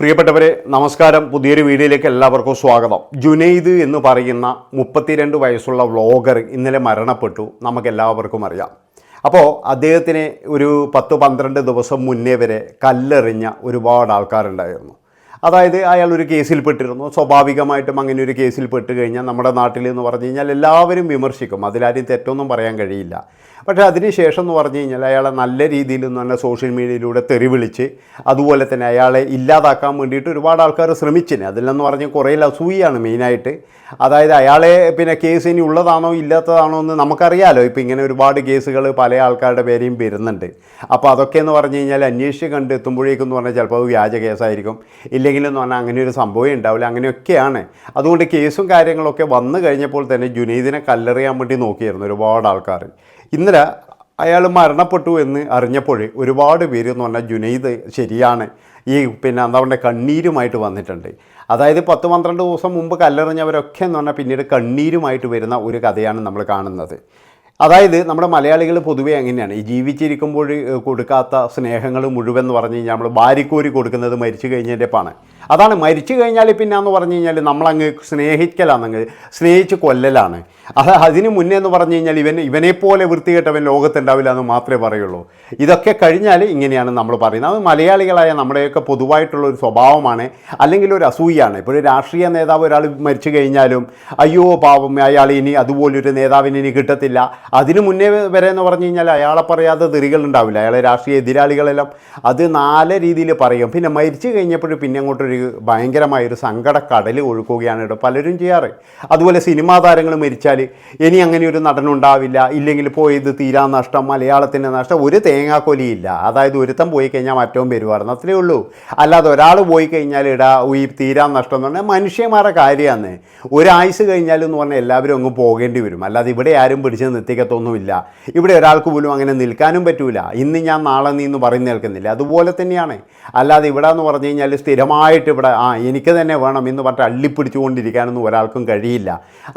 പ്രിയപ്പെട്ടവരെ നമസ്കാരം. പുതിയൊരു വീഡിയോയിലേക്ക് എല്ലാവർക്കും സ്വാഗതം. ജുനൈദ് എന്ന് പറയുന്ന മുപ്പത്തിരണ്ട് വയസ്സുള്ള വ്ളോഗർ ഇന്നലെ മരണപ്പെട്ടു. നമുക്ക് എല്ലാവർക്കും അറിയാം. അപ്പോൾ അദ്ദേഹത്തിന് ഒരു പത്ത് പന്ത്രണ്ട് ദിവസം മുന്നേ വരെ കല്ലെറിഞ്ഞ ഒരുപാട് ആൾക്കാരുണ്ടായിരുന്നു. അതായത് അയാൾ ഒരു കേസിൽപ്പെട്ടിരുന്നു സ്വാഭാവികമായിട്ടും അങ്ങനെ ഒരു കേസിൽ പെട്ട് കഴിഞ്ഞാൽ നമ്മുടെ നാട്ടിൽ എന്ന് പറഞ്ഞു കഴിഞ്ഞാൽ എല്ലാവരും വിമർശിക്കും. അതിലാരും തെറ്റൊന്നും പറയാൻ കഴിയില്ല. പക്ഷേ അതിനുശേഷം എന്ന് പറഞ്ഞു കഴിഞ്ഞാൽ അയാളെ നല്ല രീതിയിൽ പറഞ്ഞാൽ സോഷ്യൽ മീഡിയയിലൂടെ തെറി വിളിച്ച് അതുപോലെ തന്നെ അയാളെ ഇല്ലാതാക്കാൻ വേണ്ടിയിട്ട് ഒരുപാട് ആൾക്കാർ ശ്രമിച്ചിന്. അതിലെന്ന് പറഞ്ഞ് കുറേ അസൂയാണ് മെയിനായിട്ട്. അതായത് അയാളെ പിന്നെ കേസ് ഇനി ഉള്ളതാണോ ഇല്ലാത്തതാണോ എന്ന് നമുക്കറിയാലോ. ഇപ്പോൾ ഇങ്ങനെ ഒരുപാട് കേസുകൾ പല ആൾക്കാരുടെ പേരെയും വരുന്നുണ്ട്. അപ്പോൾ അതൊക്കെ എന്ന് പറഞ്ഞു കഴിഞ്ഞാൽ അന്വേഷിച്ച് കണ്ട് എത്തുമ്പോഴേക്കും എന്ന് പറഞ്ഞാൽ ചിലപ്പോൾ വ്യാജ കേസായിരിക്കും. ഇല്ലെങ്കിലെന്ന് പറഞ്ഞാൽ അങ്ങനെ ഒരു സംഭവം ഉണ്ടാവില്ല. അങ്ങനെയൊക്കെയാണ്. അതുകൊണ്ട് കേസും കാര്യങ്ങളൊക്കെ വന്നു കഴിഞ്ഞപ്പോൾ തന്നെ ജുനീദിനെ കല്ലെറിയാൻ വേണ്ടി നോക്കിയായിരുന്നു ഒരുപാട് ആൾക്കാർ. ഇന്നലെ അയാൾ മരണപ്പെട്ടു എന്ന് അറിഞ്ഞപ്പോൾ ഒരുപാട് പേര് എന്ന് പറഞ്ഞാൽ ജുനൈദ് ശരിയാണ്. ഈ പിന്നെ എന്താ പറയുക കണ്ണീരുമായിട്ട് വന്നിട്ടുണ്ട്. അതായത് പത്ത് പന്ത്രണ്ട് ദിവസം മുമ്പ് കല്ലെറിഞ്ഞവരൊക്കെ എന്ന് പറഞ്ഞാൽ പിന്നീട് കണ്ണീരുമായിട്ട് വരുന്ന ഒരു കഥയാണ് നമ്മൾ കാണുന്നത്. അതായത് നമ്മുടെ മലയാളികൾ പൊതുവേ അങ്ങനെയാണ്. ഈ ജീവിച്ചിരിക്കുമ്പോൾ കൊടുക്കാത്ത സ്നേഹങ്ങൾ മുഴുവൻ എന്ന് പറഞ്ഞു കഴിഞ്ഞാൽ നമ്മൾ ഭാര്യക്കോരി കൊടുക്കുന്നത് മരിച്ചു കഴിഞ്ഞതിന്റെ പാണ്. അതാണ് മരിച്ചു കഴിഞ്ഞാൽ പിന്നെ എന്ന് പറഞ്ഞു കഴിഞ്ഞാൽ നമ്മളങ്ങ് സ്നേഹിക്കലാണെന്ന് സ്നേഹിച്ച് കൊല്ലലാണ്. അത് അതിന് മുന്നേ എന്ന് പറഞ്ഞു കഴിഞ്ഞാൽ ഇവൻ ഇവനെപ്പോലെ വൃത്തികെട്ടവൻ ലോകത്തുണ്ടാവില്ല എന്ന് മാത്രമേ പറയുള്ളൂ. ഇതൊക്കെ കഴിഞ്ഞാൽ ഇങ്ങനെയാണ് നമ്മൾ പറയുന്നത്. അത് മലയാളികളായ നമ്മുടെയൊക്കെ പൊതുവായിട്ടുള്ള ഒരു സ്വഭാവമാണ് അല്ലെങ്കിൽ ഒരു അസൂയാണ് ഇപ്പോൾ ഒരു രാഷ്ട്രീയ നേതാവ് ഒരാൾ മരിച്ചു കഴിഞ്ഞാലും അയ്യോ പാവം അയാൾ ഇനി അതുപോലൊരു നേതാവിന് ഇനി കിട്ടത്തില്ല. അതിന് മുന്നേ വരെ എന്ന് പറഞ്ഞു കഴിഞ്ഞാൽ അയാളെ പറയാതെ തെറികൾ ഉണ്ടാവില്ല. അയാളെ രാഷ്ട്രീയ എതിരാളികളെല്ലാം അത് നാല് രീതിയിൽ പറയും. പിന്നെ മരിച്ചു കഴിഞ്ഞപ്പോൾ പിന്നെ അങ്ങോട്ടൊരു ഭയങ്കരമായൊരു സങ്കട കടൽ ഒഴുക്കുകയാണ് ഇവിടെ പലരും ചെയ്യാറ്. അതുപോലെ സിനിമാ താരങ്ങൾ മരിച്ചാൽ ഇനി അങ്ങനെ ഒരു നടനുണ്ടാവില്ല ഇല്ലെങ്കിൽ പോയത് തീരാ നഷ്ടം മലയാളത്തിന്റെ നഷ്ടം. ഒരു തേങ്ങാക്കൊലിയില്ല. അതായത് ഒരുത്തം പോയി കഴിഞ്ഞാൽ മറ്റവും വരുമായിരുന്നു അത്രേ ഉള്ളൂ. അല്ലാതെ ഒരാൾ പോയി കഴിഞ്ഞാൽ ഇടാ ഈ തീരാ നഷ്ടം എന്ന് പറഞ്ഞാൽ മനുഷ്യന്മാരുടെ കാര്യമാണ്. ഒരാഴ്ച കഴിഞ്ഞാൽ എന്ന് പറഞ്ഞാൽ എല്ലാവരും അങ്ങ് പോകേണ്ടി വരും. അല്ലാതെ ഇവിടെ ആരും പിടിച്ച് നിർത്തിക്കത്തൊന്നുമില്ല ഇവിടെ ഒരാൾക്ക് പോലും അങ്ങനെ നിൽക്കാനും പറ്റൂല. ഇന്ന് ഞാൻ നാളെ നീ എന്ന് പറയുന്ന നിൽക്കുന്നില്ല അതുപോലെ തന്നെയാണ്. അല്ലാതെ ഇവിടെ എന്ന് പറഞ്ഞു കഴിഞ്ഞാൽ സ്ഥിരമായിട്ട് ഇവിടെ ആ എനിക്ക് തന്നെ വേണം എന്ന് പറഞ്ഞിട്ട് അള്ളിപ്പിടിച്ചുകൊണ്ടിരിക്കാനൊന്നും ഒരാൾക്കും കഴിയില്ല.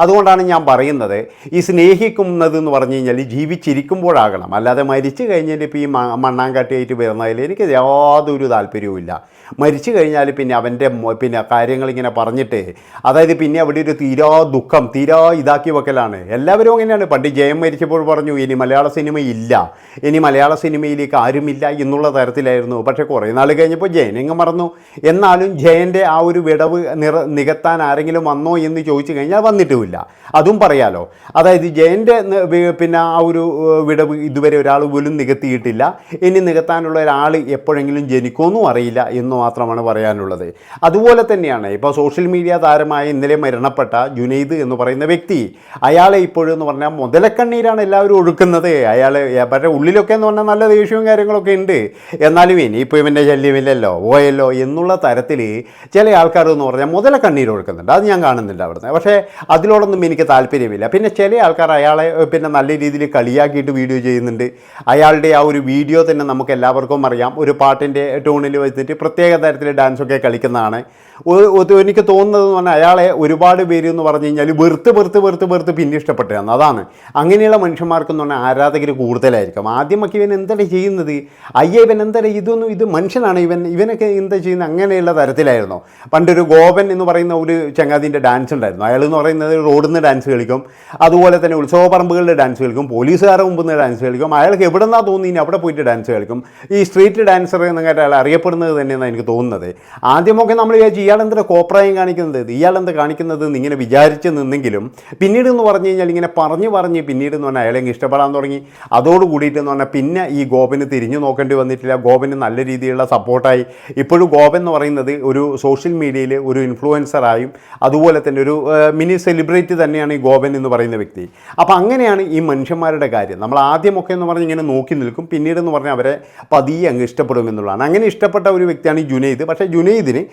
അതുകൊണ്ടാണ് ഞാൻ പറയുന്നത് ഈ സ്നേഹിക്കുന്നത് എന്ന് പറഞ്ഞു കഴിഞ്ഞാൽ ജീവിച്ചിരിക്കുമ്പോഴാകണം. അല്ലാതെ മരിച്ചു കഴിഞ്ഞാൽ ഇപ്പോൾ ഈ മണ്ണാങ്കട്ടിയായിട്ട് വരുന്നതിൽ എനിക്ക് യാതൊരു താല്പര്യവുമില്ല മരിച്ചു കഴിഞ്ഞാൽ പിന്നെ അവന്റെ പിന്നെ കാര്യങ്ങളിങ്ങനെ പറഞ്ഞിട്ട് അതായത് പിന്നെ അവിടെ ഒരു തീരാ ദുഃഖം തീരാ ഇതാക്കി വെക്കലാണ്. എല്ലാവരും അങ്ങനെയാണ്. പണ്ട് ജയം മരിച്ചപ്പോൾ പറഞ്ഞു ഇനി മലയാള സിനിമ ഇല്ല ഇനി മലയാള സിനിമയിലേക്ക് ആരുമില്ല എന്നുള്ള തരത്തിലായിരുന്നു. പക്ഷേ കുറേ നാൾ കഴിഞ്ഞപ്പോൾ ജയനങ്ങ് മറന്നു. എന്നാലും ജയന്റെ ആ ഒരു വിടവ് നിറ നികത്താൻ ആരെങ്കിലും വന്നോ എന്ന് ചോദിച്ചു കഴിഞ്ഞാൽ വന്നിട്ടുമില്ല. അതും പറയാലോ. അതായത് ജയന്റെ പിന്നെ ആ ഒരു വിടവ് ഇതുവരെ ഒരാൾ പോലും നികത്തിയിട്ടില്ല. ഇനി നികത്താനുള്ള ഒരാൾ എപ്പോഴെങ്കിലും ജനിക്കുമെന്നും അറിയില്ല എന്ന് മാത്രമാണ് പറയാനുള്ളത്. അതുപോലെ തന്നെയാണ് ഇപ്പോൾ സോഷ്യൽ മീഡിയ താരമായ ഇന്നലെ മരണപ്പെട്ട ജുനൈദ് എന്ന് പറയുന്ന വ്യക്തി. അയാളെ ഇപ്പോഴെന്ന് പറഞ്ഞാൽ മുതലക്കണ്ണീരാണ് എല്ലാവരും ഒഴുക്കുന്നത്. അയാൾ പക്ഷേ ഉള്ളിലൊക്കെ എന്ന് പറഞ്ഞാൽ നല്ല ദേഷ്യവും കാര്യങ്ങളൊക്കെ ഉണ്ട്. എന്നാലും ഇനിയിപ്പോൾ ഇവന്റെ ശല്യമില്ലല്ലോ പോയല്ലോ എന്നുള്ള തരത്തിൽ ചില ആൾക്കാർ എന്ന് പറഞ്ഞാൽ മുതലക്കണ്ണീർ ഒഴുക്കുന്നുണ്ട്. അത് ഞാൻ കാണുന്നുണ്ട് അവിടുന്ന്. പക്ഷേ അതിലോടൊന്നും എനിക്ക് താല്പര്യമില്ല. പിന്നെ ചില ആൾക്കാർ അയാളെ പിന്നെ നല്ല രീതിയിൽ കളിയാക്കിയിട്ട് വീഡിയോ ചെയ്യുന്നുണ്ട്. അയാളുടെ ആ ഒരു വീഡിയോ തന്നെ നമുക്ക് എല്ലാവർക്കും അറിയാം. ഒരു പാട്ടിന്റെ ടൂണിൽ വെച്ചിട്ട് പ്രത്യേക തരത്തിൽ ഡാൻസൊക്കെ കളിക്കുന്നതാണ്. എനിക്ക് തോന്നുന്നത് എന്ന് പറഞ്ഞാൽ അയാളെ ഒരുപാട് പേര് എന്ന് പറഞ്ഞു കഴിഞ്ഞാൽ വെറുത്ത് വെറുത്ത് വെറുത്ത് വെറുത്ത് പിന്നെ ഇഷ്ടപ്പെട്ടതാണ്. അതാണ്. അങ്ങനെയുള്ള മനുഷ്യന്മാർക്കെന്ന് പറഞ്ഞാൽ ആരാധകർ കൂടുതലായിരിക്കും. ആദ്യമൊക്കെ ഇവൻ എന്താണ് ചെയ്യുന്നത്? അയ്യ ഇവൻ എന്താണ് ഇതൊന്നും ഇത് മനുഷ്യനാണ്. ഇവൻ ഇവനൊക്കെ എന്താ ചെയ്യുന്നത്? അങ്ങനെയുള്ള തരത്തിലായിരുന്നു. പണ്ടൊരു ഗോപൻ എന്ന് പറയുന്ന ഒരു ചങ്ങാതിന്റെ ഡാൻസ് ഉണ്ടായിരുന്നു. അയാൾ എന്ന് പറയുന്നത് റോഡിൽ നിന്ന് ഡാൻസ് കളിക്കും. അതുപോലെ തന്നെ ഉത്സവ പറമ്പുകളിൽ ഡാൻസ് കളിക്കും. പോലീസുകാരുടെ മുമ്പിൽ നിന്ന് ഡാൻസ് കളിക്കും. അയാൾക്ക് എവിടെ നിന്നാണ് തോന്നി അവിടെ പോയിട്ട് ഡാൻസ് കളിക്കും. ഈ സ്ട്രീറ്റ് ഡാൻസർ എന്നൊക്കെ അയാൾ അറിയപ്പെടുന്നത് തന്നെയെന്നാണ് എനിക്ക് തോന്നുന്നത്. ആദ്യമൊക്കെ നമ്മൾ വിചാരിച്ചു ഇയാളെന്താ കോപ്രായം കാണിക്കുന്നത്? ഇയാളെന്താ കാണിക്കുന്നത് എന്ന് ഇങ്ങനെ വിചാരിച്ച് നിന്നെങ്കിലും പിന്നീട് എന്ന് പറഞ്ഞു കഴിഞ്ഞാൽ ഇങ്ങനെ പറഞ്ഞ് പറഞ്ഞ് പിന്നീട് എന്ന് പറഞ്ഞാൽ അയാളെ അങ്ങ് ഇഷ്ടപ്പെടാൻ തുടങ്ങി. അതോട് കൂടിയിട്ട് പറഞ്ഞാൽ പിന്നെ ഈ ഗോപന് തിരിഞ്ഞു നോക്കേണ്ടി വന്നിട്ടില്ല. ഗോപന് നല്ല രീതിയിലുള്ള സപ്പോർട്ടായി ഇപ്പോഴും ഗോപൻ എന്ന് പറയുന്നത് ഒരു സോഷ്യൽ മീഡിയയിൽ ഒരു ഇൻഫ്ലുവൻസറായും അതുപോലെ തന്നെ ഒരു മിനി സെലിബ്രിറ്റി തന്നെയാണ് ഈ ഗോപൻ എന്ന് പറയുന്ന വ്യക്തി. അപ്പോൾ അങ്ങനെയാണ് ഈ മനുഷ്യന്മാരുടെ കാര്യം. നമ്മൾ ആദ്യമൊക്കെ എന്ന് പറഞ്ഞ് ഇങ്ങനെ നോക്കി നിൽക്കും. പിന്നീട് എന്ന് പറഞ്ഞാൽ അവരെ പതിയെ അങ്ങ് ഇഷ്ടപ്പെടും എന്നുള്ളതാണ്. അങ്ങനെ ഇഷ്ടപ്പെട്ട ഒരു വ്യക്തിയാണ് ജുനൈദ്. പക്ഷേ ജുനൈദിന്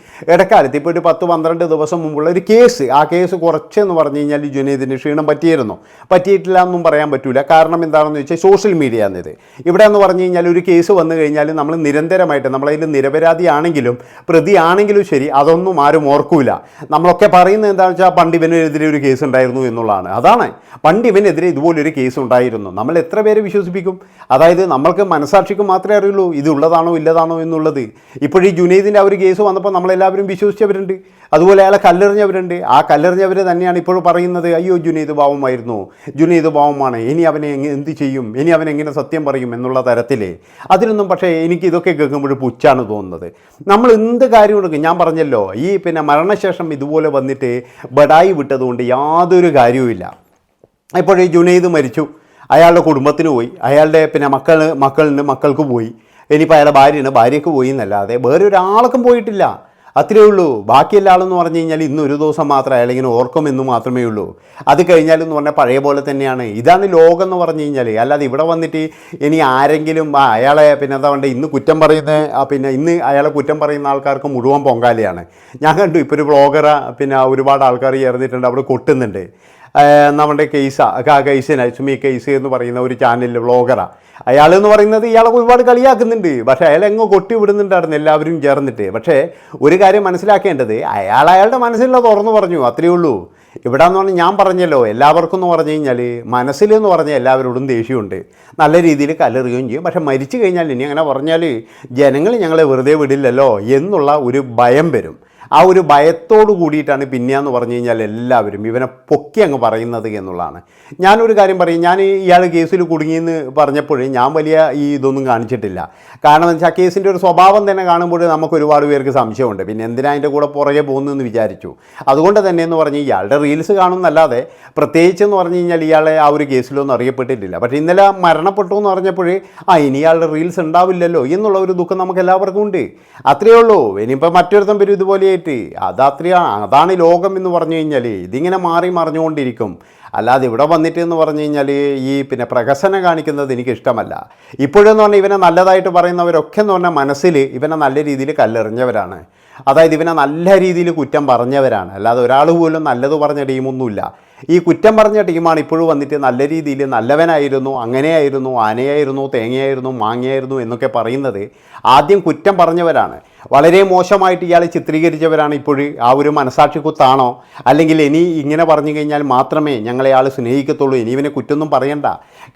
ഇടക്കാലത്ത് ഇപ്പോൾ ഒരു പത്ത് പന്ത്രണ്ട് ദിവസം മുമ്പുള്ള ഒരു കേസ്. ആ കേസ് കുറച്ചെന്ന് പറഞ്ഞു കഴിഞ്ഞാൽ ജുനീദിന് ക്ഷീണം പറ്റിയിരുന്നു. പറ്റിയിട്ടില്ല എന്നും പറയാൻ പറ്റില്ല കാരണം എന്താണെന്ന് വെച്ചാൽ സോഷ്യൽ മീഡിയ എന്നത് ഇവിടെ എന്ന് പറഞ്ഞു കഴിഞ്ഞാൽ ഒരു കേസ് വന്നു കഴിഞ്ഞാൽ നമ്മൾ നിരന്തരമായിട്ട് നമ്മളതിൽ നിരപരാധിയാണെങ്കിലും പ്രതിയാണെങ്കിലും ശരി അതൊന്നും ആരും ഓർക്കൂല. നമ്മളൊക്കെ പറയുന്നത് എന്താണെന്ന് വെച്ചാൽ പണ്ട് ഇവനെതിരെ ഒരു കേസ് ഉണ്ടായിരുന്നു എന്നുള്ളതാണ്. അതാണ്. പണ്ട് ഇവനെതിരെ ഇതുപോലൊരു കേസ് ഉണ്ടായിരുന്നു. നമ്മൾ എത്ര പേരെ വിശ്വസിപ്പിക്കും? അതായത് നമ്മൾക്ക് മനസാക്ഷിക്ക് മാത്രമേ അറിയുള്ളൂ ഇത് ഉള്ളതാണോ ഇല്ലതാണോ എന്നുള്ളത്. ഇപ്പോഴീ ജുനൈദിന്റെ ആ ഒരു കേസ് വന്നപ്പോൾ നമ്മളെല്ലാവരും വിശ്വസിച്ചവരുണ്ട് അതുപോലെ അയാളെ കല്ലെറിഞ്ഞവരുണ്ട്. ആ കല്ലെറിഞ്ഞവർ തന്നെയാണ് ഇപ്പോൾ പറയുന്നത് അയ്യോ ജുനൈദ് ഭാവമായിരുന്നു ജുനൈദ് ഭാവമാണ് ഇനി അവനെ എന്ത് ചെയ്യും? ഇനി അവൻ എങ്ങനെ സത്യം പറയും? എന്നുള്ള തരത്തിൽ അതിനൊന്നും പക്ഷേ എനിക്ക് ഇതൊക്കെ കേൾക്കുമ്പോൾ പുച്ഛാണ് തോന്നുന്നത്. നമ്മൾ എന്ത് കാര്യം എടുക്കും. ഞാൻ പറഞ്ഞല്ലോ ഈ പിന്നെ മരണശേഷം ഇതുപോലെ വന്നിട്ട് ബഡായി വിട്ടതുകൊണ്ട് യാതൊരു കാര്യവുമില്ല ഇപ്പോൾ ഈ ജുനൈദ് മരിച്ചു. അയാളുടെ കുടുംബത്തിന് പോയി. അയാളുടെ പിന്നെ മക്കൾ മക്കളിന് മക്കൾക്ക് പോയി. ഇനിയിപ്പോൾ അയാളുടെ ഭാര്യയാണ്. ഭാര്യയ്ക്ക് പോയി എന്നല്ലാതെ വേറെ ഒരാൾക്കും പോയിട്ടില്ല. അത്രയേ ഉള്ളൂ. ബാക്കിയെല്ലാ ആളെന്ന് പറഞ്ഞു കഴിഞ്ഞാൽ ഇന്ന് ഒരു ദിവസം മാത്രം അയാളിങ്ങനെ ഓർക്കുമെന്ന് മാത്രമേ ഉള്ളൂ. അത് കഴിഞ്ഞാലെന്ന് പറഞ്ഞാൽ പഴയ പോലെ തന്നെയാണ്. ഇതാണ് ലോകം എന്ന് പറഞ്ഞു കഴിഞ്ഞാൽ. അല്ലാതെ ഇവിടെ വന്നിട്ട് ഇനി ആരെങ്കിലും അയാളെ പിന്നെ എന്താ പറയുക ഇന്ന് കുറ്റം പറയുന്ന പിന്നെ ഇന്ന് അയാളെ കുറ്റം പറയുന്ന ആൾക്കാർക്ക് മുഴുവൻ പൊങ്കാലയാണ്. ഞാൻ കണ്ടു ഇപ്പോൾ ഒരു ബ്ലോഗറ പിന്നെ ഒരുപാട് ആൾക്കാർ ചേർന്നിട്ടുണ്ട് അവിടെ കൊട്ടുന്നുണ്ട്. നമ്മുടെ കേസ കേസിന് സുമി കേസ് എന്ന് പറയുന്ന ഒരു ചാനലിൽ വ്ളോഗറാണ് അയാൾ എന്ന് പറയുന്നത് ഇയാളെ ഒരുപാട് കളിയാക്കുന്നുണ്ട്. പക്ഷേ അയാൾ എങ്ങോ കൊട്ടി വിടുന്നുണ്ടായിരുന്നു എല്ലാവരും ചേർന്നിട്ട്. പക്ഷേ ഒരു കാര്യം മനസ്സിലാക്കേണ്ടത് അയാൾ അയാളുടെ മനസ്സിലുള്ള തുറന്നു പറഞ്ഞു അത്രയേ ഉള്ളൂ. ഇവിടെ എന്ന് പറഞ്ഞാൽ ഞാൻ പറഞ്ഞല്ലോ എല്ലാവർക്കും എന്ന് പറഞ്ഞു കഴിഞ്ഞാൽ മനസ്സിലെന്ന് പറഞ്ഞാൽ എല്ലാവരോടും ദേഷ്യമുണ്ട്. നല്ല രീതിയിൽ കല്ലെറിയുകയും ചെയ്യും. പക്ഷേ മരിച്ചു കഴിഞ്ഞാൽ ഇനി അങ്ങനെ പറഞ്ഞാൽ ജനങ്ങൾ ഞങ്ങളെ വെറുതെ വിടില്ലല്ലോ എന്നുള്ള ഒരു ഭയം വരും. ആ ഒരു ഭയത്തോട് കൂടിയിട്ടാണ് പിന്നെയെന്ന് പറഞ്ഞു കഴിഞ്ഞാൽ എല്ലാവരും ഇവനെ പൊക്കി അങ്ങ് പറയുന്നത് എന്നുള്ളതാണ്. ഞാനൊരു കാര്യം പറയും ഞാൻ ഇയാൾ കേസിൽ കുടുങ്ങിയെന്ന് പറഞ്ഞപ്പോഴേ ഞാൻ വലിയ ഈ ഇതൊന്നും കാണിച്ചിട്ടില്ല. കാരണം എന്ന് വെച്ചാൽ കേസിന്റെ ഒരു സ്വഭാവം തന്നെ കാണുമ്പോൾ നമുക്ക് ഒരുപാട് പേർക്ക് സംശയമുണ്ട്. പിന്നെ എന്തിനാ അതിന്റെ കൂടെ പുറകെ പോകുന്നതെന്ന് വിചാരിച്ചു. അതുകൊണ്ട് തന്നെ എന്ന് പറഞ്ഞ് ഇയാളുടെ റീൽസ് കാണുന്നല്ലാതെ പ്രത്യേകിച്ച് എന്ന് പറഞ്ഞു കഴിഞ്ഞാൽ ഇയാളെ ആ ഒരു കേസിലൊന്നും അറിയപ്പെട്ടിട്ടില്ല. പക്ഷേ ഇന്നലെ മരണപ്പെട്ടു എന്ന് പറഞ്ഞപ്പോഴേ ആ ഇനി ഇയാളുടെ റീൽസ് ഉണ്ടാവില്ലല്ലോ എന്നുള്ള ഒരു ദുഃഖം നമുക്ക് എല്ലാവർക്കും ഉണ്ട്. അത്രയേ ഉള്ളൂ. ഇനിയിപ്പോൾ മറ്റൊരുത്തം വരും ഇതുപോലെയായിട്ട് അത് അത്രയാണ് അതാണ് ലോകം എന്ന് പറഞ്ഞു കഴിഞ്ഞാൽ ഇതിങ്ങനെ മാറി മറിഞ്ഞുകൊണ്ടിരിക്കും. അല്ലാതെ ഇവിടെ വന്നിട്ട് എന്ന് പറഞ്ഞു കഴിഞ്ഞാൽ ഈ പിന്നെ പ്രഹസനം കാണിക്കുന്നത് എനിക്ക് ഇഷ്ടമല്ല ഇപ്പോഴെന്ന് പറഞ്ഞാൽ ഇവനെ നല്ലതായിട്ട് പറയുന്നവരൊക്കെ എന്ന് പറഞ്ഞാൽ മനസ്സിൽ ഇവനെ നല്ല രീതിയിൽ കല്ലെറിഞ്ഞവരാണ്. അതായത് ഇവനെ നല്ല രീതിയിൽ കുറ്റം പറഞ്ഞവരാണ്. അല്ലാതെ ഒരാൾ പോലും നല്ലത് പറഞ്ഞ ടീമൊന്നുമില്ല. ഈ കുറ്റം പറഞ്ഞ ടീമാണ് ഇപ്പോഴും വന്നിട്ട് നല്ല രീതിയിൽ നല്ലവനായിരുന്നു അങ്ങനെയായിരുന്നു ആനയായിരുന്നു തേങ്ങയായിരുന്നു മാങ്ങയായിരുന്നു എന്നൊക്കെ പറയുന്നത് ആദ്യം കുറ്റം പറഞ്ഞവരാണ്. വളരെ മോശമായിട്ട് ഇയാൾ ചിത്രീകരിച്ചവരാണ് ഇപ്പോഴും ആ ഒരു മനസാക്ഷി കുത്താണോ അല്ലെങ്കിൽ ഇനി ഇങ്ങനെ പറഞ്ഞു കഴിഞ്ഞാൽ മാത്രമേ ഞങ്ങളെ ആൾ സ്നേഹിക്കത്തുള്ളൂ ഇനി ഇവനെ കുറ്റൊന്നും പറയണ്ട.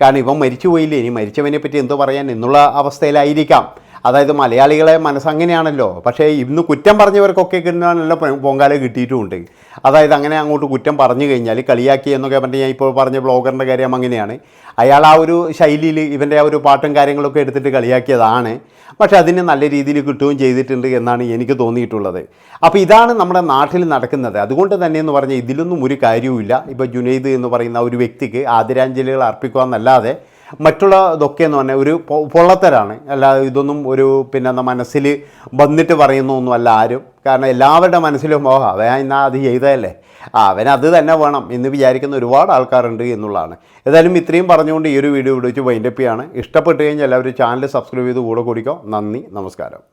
കാരണം ഇവൻ മരിച്ചു പോയില്ലേ ഇനി മരിച്ചവനെ പറ്റി എന്ത് പറയാൻ എന്നുള്ള അവസ്ഥയിലായിരിക്കാം. അതായത് മലയാളികളെ മനസ്സങ്ങനെയാണല്ലോ പക്ഷേ ഇന്ന് കുറ്റം പറഞ്ഞവർക്കൊക്കെ കിട്ടാനുള്ള പൊങ്കാല കിട്ടിയിട്ടുമുണ്ട് അതായത് അങ്ങനെ അങ്ങോട്ട് കുറ്റം പറഞ്ഞു കഴിഞ്ഞാൽ കളിയാക്കി എന്നൊക്കെ പറഞ്ഞ് ഞാൻ ഇപ്പോൾ പറഞ്ഞ ബ്ലോഗറിന്റെ കാര്യം അങ്ങനെയാണ്. അയാൾ ആ ഒരു ശൈലിയിൽ ഇവന്റെ ആ ഒരു പാട്ടും കാര്യങ്ങളൊക്കെ എടുത്തിട്ട് കളിയാക്കിയതാണ്. പക്ഷേ അതിന് നല്ല രീതിയിൽ കിട്ടുകയും ചെയ്തിട്ടുണ്ട് എന്നാണ് എനിക്ക് തോന്നിയിട്ടുള്ളത്. അപ്പോൾ ഇതാണ് നമ്മുടെ നാട്ടിൽ നടക്കുന്നത്. അതുകൊണ്ട് തന്നെ എന്ന് പറഞ്ഞാൽ ഇതിലൊന്നും ഒരു കാര്യവുമില്ല. ഇപ്പോൾ ജുനൈദ് എന്ന് പറയുന്ന ഒരു വ്യക്തിക്ക് ആദരാഞ്ജലികൾ അർപ്പിക്കുക എന്നല്ലാതെ മറ്റുള്ള ഇതൊക്കെ എന്ന് പറഞ്ഞാൽ ഒരു പൊള്ളത്തരാണ്. അല്ലാതെ ഇതൊന്നും ഒരു പിന്നെ മനസ്സിൽ വന്നിട്ട് പറയുന്ന ഒന്നുമല്ല ആരും. കാരണം എല്ലാവരുടെ മനസ്സിലും ഓ അവൻ ഇന്നാ അത് ചെയ്തതല്ലേ? അവൻ അത് തന്നെ വേണം എന്ന് വിചാരിക്കുന്ന ഒരുപാട് ആൾക്കാരുണ്ട് എന്നുള്ളതാണ്. ഏതായാലും ഇത്രയും പറഞ്ഞുകൊണ്ട് ഈ ഒരു വീഡിയോ വിളിച്ച് വൈൻഡപ്പിയാണ് ഇഷ്ടപ്പെട്ട് കഴിഞ്ഞാൽ എല്ലാവരും ചാനൽ സബ്സ്ക്രൈബ് ചെയ്ത് കൂടെ കൂടിക്കോ. നന്ദി നമസ്കാരം.